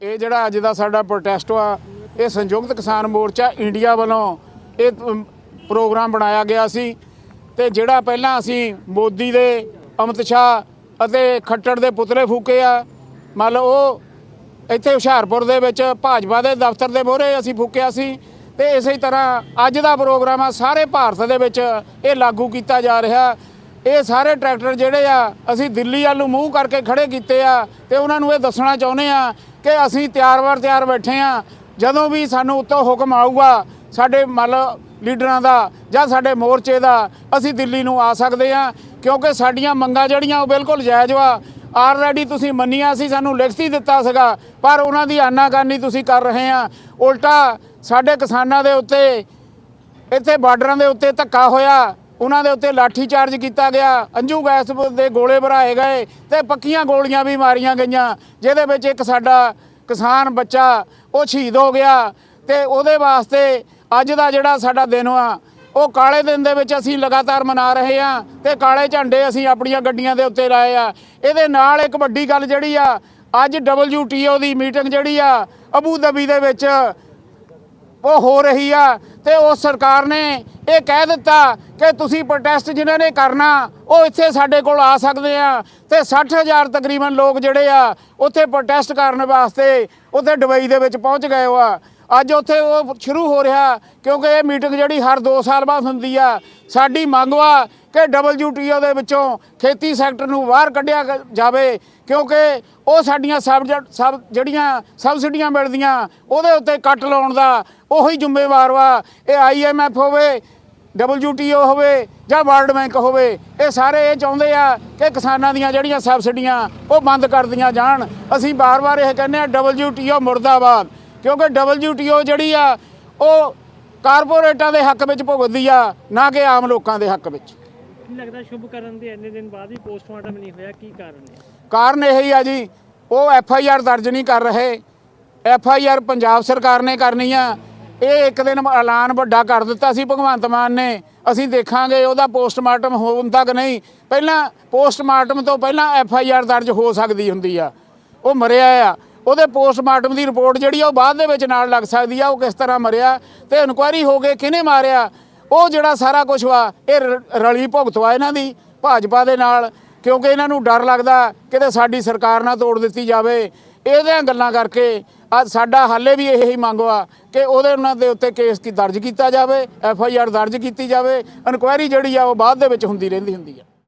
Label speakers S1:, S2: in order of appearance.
S1: ਇਹ ਜਿਹੜਾ ਅੱਜ ਦਾ ਸਾਡਾ ਪ੍ਰੋਟੈਸਟ ਆ ਇਹ ਸੰਯੁਕਤ ਕਿਸਾਨ ਮੋਰਚਾ ਇੰਡੀਆ ਵੱਲੋਂ ਇਹ ਪ੍ਰੋਗਰਾਮ ਬਣਾਇਆ ਗਿਆ ਸੀ ਤੇ ਜਿਹੜਾ ਪਹਿਲਾਂ ਅਸੀਂ ਮੋਦੀ ਦੇ, ਅਮਿਤ ਸ਼ਾਹ ਅਤੇ ਖੱਟੜ ਦੇ ਪੁਤਲੇ ਫੂਕੇ ਆ, ਮੰਨ ਲਓ ਉਹ ਇੱਥੇ ਹੁਸ਼ਿਆਰਪੁਰ ਦੇ ਵਿੱਚ ਭਾਜਪਾ ਦੇ ਦਫ਼ਤਰ ਦੇ ਮੋਹਰੇ ਅਸੀਂ ਫੂਕਿਆ ਸੀ ਤੇ ਇਸੇ ਤਰ੍ਹਾਂ ਅੱਜ ਦਾ ਪ੍ਰੋਗਰਾਮ ਆ, ਸਾਰੇ ਭਾਰਤ ਦੇ ਵਿੱਚ ਇਹ ਲਾਗੂ ਕੀਤਾ ਜਾ ਰਿਹਾ ਇਹ ਸਾਰੇ ਟਰੈਕਟਰ ਜਿਹੜੇ ਆ, ਅਸੀਂ ਦਿੱਲੀ ਵੱਲ ਨੂੰ ਮੂੰਹ ਕਰਕੇ ਖੜੇ ਕੀਤੇ ਆ ਤੇ ਉਹਨਾਂ ਨੂੰ ਇਹ ਦੱਸਣਾ ਚਾਹੁੰਦੇ ਆ ਕਿ ਅਸੀਂ ਤਿਆਰ-ਵਾਰ ਤਿਆਰ ਬੈਠੇ ਆ। ਜਦੋਂ ਵੀ ਸਾਨੂੰ ਉੱਤੋਂ ਹੁਕਮ ਆਊਗਾ, ਸਾਡੇ ਮਲ ਲੀਡਰਾਂ ਦਾ ਜਾਂ ਸਾਡੇ ਮੋਰਚੇ ਦਾ, ਅਸੀਂ ਦਿੱਲੀ ਨੂੰ ਆ ਸਕਦੇ ਆ। ਕਿਉਂਕਿ ਸਾਡੀਆਂ ਮੰਗਾਂ ਜਿਹੜੀਆਂ, ਉਹ ਬਿਲਕੁਲ ਜਾਇਜ਼ ਵਾ। ਆਲਰੇਡੀ ਤੁਸੀਂ ਮੰਨੀਆਂ ਸੀ, ਸਾਨੂੰ ਲਿਖਤੀ ਦਿੱਤਾ ਸੀਗਾ, ਪਰ ਉਹਨਾਂ ਦੀ ਆਨਾਕਾਨੀ ਤੁਸੀਂ ਕਰ ਰਹੇ ਆ। ਉਲਟਾ ਸਾਡੇ ਕਿਸਾਨਾਂ ਦੇ ਉੱਤੇ, ਇੱਥੇ ਬਾਰਡਰਾਂ ਦੇ ਉੱਤੇ ਧੱਕਾ ਹੋਇਆ। ਉਹਨਾਂ ਦੇ ਉੱਤੇ ਲਾਠੀ ਚਾਰਜ ਕੀਤਾ ਗਿਆ, ਅੰਜੂ ਗੈਸ ਦੇ ਗੋਲੇ ਭਰਾਏ ਗਏ ਤੇ ਪੱਕੀਆਂ ਗੋਲੀਆਂ ਵੀ ਮਾਰੀਆਂ ਗਈਆਂ, ਜਿਹਦੇ ਵਿੱਚ ਇੱਕ ਸਾਡਾ ਕਿਸਾਨ ਬੱਚਾ, ਉਹ ਸ਼ਹੀਦ ਹੋ ਗਿਆ ਤੇ ਉਹਦੇ ਵਾਸਤੇ ਅੱਜ ਦਾ ਜਿਹੜਾ ਸਾਡਾ ਦਿਨ ਆ, ਉਹ ਕਾਲੇ ਦਿਨ ਦੇ ਵਿੱਚ ਅਸੀਂ ਲਗਾਤਾਰ ਮਨਾ ਰਹੇ ਆ ਤੇ ਕਾਲੇ ਝੰਡੇ ਅਸੀਂ ਆਪਣੀਆਂ ਗੱਡੀਆਂ ਦੇ ਉੱਤੇ ਲਾਏ ਆ। ਇਹਦੇ ਨਾਲ ਇੱਕ ਵੱਡੀ ਗੱਲ ਜਿਹੜੀ ਆ, ਅੱਜ WTO ਦੀ ਮੀਟਿੰਗ ਜਿਹੜੀ ਆ, ਅਬੂ ਧਬੀ ਦੇ ਵਿੱਚ ਉਹ ਹੋ ਰਹੀ ਆ ਤੇ ਉਸ ਸਰਕਾਰ ਨੇ ਇਹ ਕਹਿ ਦਿੱਤਾ ਕਿ ਤੁਸੀਂ ਪ੍ਰੋਟੈਸਟ ਜਿਨ੍ਹਾਂ ਨੇ ਕਰਨਾ, ਉਹ ਇੱਥੇ ਸਾਡੇ ਕੋਲ ਆ ਸਕਦੇ ਆ। ਤੇ 60000 ਤਕਰੀਬਨ ਲੋਕ ਜਿਹੜੇ ਆ, ਉੱਥੇ ਪ੍ਰੋਟੈਸਟ ਕਰਨ ਵਾਸਤੇ ਉੱਥੇ ਦੁਬਈ ਦੇ ਵਿੱਚ ਪਹੁੰਚ ਗਏ ਆ। ਅੱਜ ਉੱਥੇ ਉਹ ਸ਼ੁਰੂ ਹੋ ਰਿਹਾ ਕਿਉਂਕਿ ਇਹ ਮੀਟਿੰਗ ਜਿਹੜੀ ਹਰ 2 ਸਾਲ ਬਾਅਦ ਹੁੰਦੀ ਆ। ਸਾਡੀ ਮੰਗ ਵਾ ਕਿ WTO ਦੇ ਵਿੱਚੋਂ ਖੇਤੀ ਸੈਕਟਰ ਨੂੰ ਬਾਹਰ ਕੱਢਿਆ ਗ- ਜਾਵੇ ਕਿਉਂਕਿ ਉਹ ਸਾਡੀਆਂ ਸਬ ਸਬ ਜਿਹੜੀਆਂ ਸਬਸਿਡੀਆਂ ਮਿਲਦੀਆਂ ਉਹਦੇ ਉੱਤੇ ਕੱਟ ਲਾਉਣ ਦਾ ਉਹੀ ਜ਼ਿੰਮੇਵਾਰ ਵਾ। ਇਹ IMF ਹੋਵੇ WTO ਹੋਵੇ ਜਾਂ ਵਰਲਡ ਬੈਂਕ ਹੋਵੇ, ਇਹ ਸਾਰੇ ਇਹ ਚਾਹੁੰਦੇ ਆ ਕਿ ਕਿਸਾਨਾਂ ਦੀਆਂ ਜਿਹੜੀਆਂ ਸਬਸਿਡੀਆਂ ਉਹ ਬੰਦ ਕਰਦੀਆਂ ਜਾਣ। ਅਸੀਂ ਬਾਰ-ਬਾਰ ਇਹ ਕਹਿੰਦੇ ਆ WTO ਮੁਰਦਾਬਾਦ। ਕਿਉਂਕਿ WTO ਜਿਹੜੀ ਆ ਉਹ ਕਾਰਪੋਰੇਟਾਂ ਦੇ ਹੱਕ ਵਿੱਚ ਭੁਗਤਦੀ ਆ ਨਾ ਕਿ ਆਮ ਲੋਕਾਂ ਦੇ ਹੱਕ ਵਿੱਚ।
S2: ਲੱਗਦਾ ਸ਼ੁਭ ਕਰਨ ਦੇ ਇੰਨੇ ਦਿਨ ਬਾਅਦ ਵੀ ਪੋਸਟਮਾਰਟਮ ਨਹੀਂ ਹੋਇਆ? ਕੀ ਕਾਰਨ ਹੈ?
S1: ਕਾਰਨ ਇਹ ਹੀ ਆ ਜੀ ਉਹ ਐਫ ਆਈ ਆਰ ਦਰਜ ਨਹੀਂ ਕਰ ਰਹੇ। ਐਫ ਆਈ ਆਰ ਪੰਜਾਬ ਸਰਕਾਰ ਨੇ ਕਰਨੀ ਆ। ਇਹ ਇੱਕ ਦਿਨ ਐਲਾਨ ਵੱਡਾ ਕਰ ਦਿੱਤਾ ਸੀ ਭਗਵੰਤ ਮਾਨ ਨੇ। ਅਸੀਂ ਦੇਖਾਂਗੇ ਉਹਦਾ ਪੋਸਟਮਾਰਟਮ ਹੋਣ ਤੱਕ ਨਹੀਂ। ਪਹਿਲਾਂ ਪੋਸਟਮਾਰਟਮ ਤੋਂ ਪਹਿਲਾਂ ਐਫ ਆਈ ਆਰ ਦਰਜ ਹੋ ਸਕਦੀ ਹੁੰਦੀ ਆ। ਉਹ ਮਰਿਆ ਆ। ਉਹਦੇ ਪੋਸਟਮਾਰਟਮ ਦੀ ਰਿਪੋਰਟ ਜਿਹੜੀ ਆ ਉਹ ਬਾਅਦ ਦੇ ਵਿੱਚ ਨਾਲ ਲੱਗ ਸਕਦੀ ਆ, ਉਹ ਕਿਸ ਤਰ੍ਹਾਂ ਮਰਿਆ ਤੇ ਇਨਕੁਆਇਰੀ ਹੋ ਕੇ ਕਿਹਨੇ ਮਾਰਿਆ, ਉਹ ਜਿਹੜਾ ਸਾਰਾ ਕੁਝ ਵਾ, ਇਹ ਰ- ਰਲੀ ਭੁਗਤ ਵਾ ਇਹਨਾਂ ਦੀ, ਭਾਜਪਾ ਦੇ ਨਾਲ, ਕਿਉਂਕਿ ਇਹਨਾਂ ਨੂੰ ਡਰ ਲੱਗਦਾ ਕਿਤੇ ਸਾਡੀ ਸਰਕਾਰ ਨਾ ਤੋੜ ਦਿੱਤੀ ਜਾਵੇ। ਇਹਦੀਆਂ ਗੱਲਾਂ ਕਰਕੇ ਅੱਜ ਸਾਡਾ ਹਾਲੇ ਵੀ ਇਹੀ ਮੰਗ ਵਾ ਕਿ ਉਹਦੇ ਉਹਨਾਂ ਦੇ ਉੱਤੇ ਕੇਸ ਕੀ ਦਰਜ ਕੀਤਾ ਜਾਵੇ, ਐਫ ਆਈ ਆਰ ਦਰਜ ਕੀਤੀ ਜਾਵੇ, ਇਨਕੁਆਇਰੀ ਜਿਹੜੀ ਆ ਉਹ ਬਾਅਦ ਦੇ ਵਿੱਚ ਹੁੰਦੀ ਰਹਿੰਦੀ ਹੁੰਦੀ ਆ।